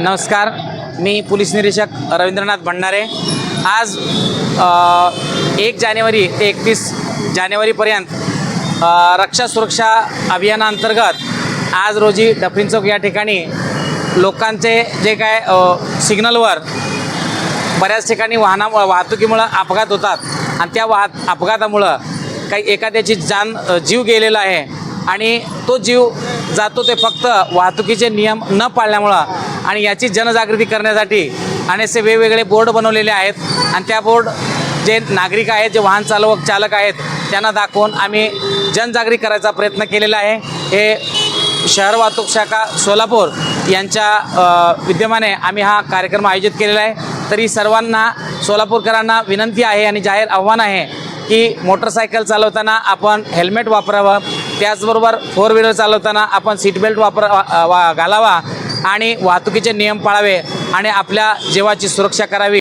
नमस्कार मी पोलीस निरीक्षक रवींद्रनाथ भंडारे. आज एक जानेवारी ते एकतीस जानेवारीपर्यंत रक्षा सुरक्षा अभियानाअंतर्गत आज रोजी डफरीन चौक या ठिकाणी लोकांचे जे काय सिग्नलवर बऱ्याच ठिकाणी वाहना वाहतुकीमुळं अपघात होतात. आणि त्या वाहत अपघातामुळं काही एखाद्याची जान जीव गेलेला आहे. आणि तो जीव जातो ते फक्त वाहतुकीचे नियम न पाळल्यामुळं. आणि याची जनजागृती करण्यासाठी आणि असे वेगवेगळे बोर्ड बनवलेले आहेत. आणि त्या बोर्ड जे नागरिक आहेत जे वाहन चालवक चालक आहेत त्यांना दाखवून आम्ही जनजागृती करायचा प्रयत्न केलेला आहे. हे शहर वाहतूक शाखा सोलापूर यांच्या विद्यमाने आम्ही हा कार्यक्रम आयोजित केलेला आहे. तरी सर्वांना सोलापूरकरांना विनंती आहे आणि जाहीर आव्हान आहे की मोटरसायकल चालवताना आपण हेल्मेट वापरावं त्याचबरोबर फोर व्हीलर चालवताना आपण सीटबेल्ट वापरा वा- घालावा आणि वाहतुकीचे नियम पाळावे आणि आपल्या जीवाची सुरक्षा करावी.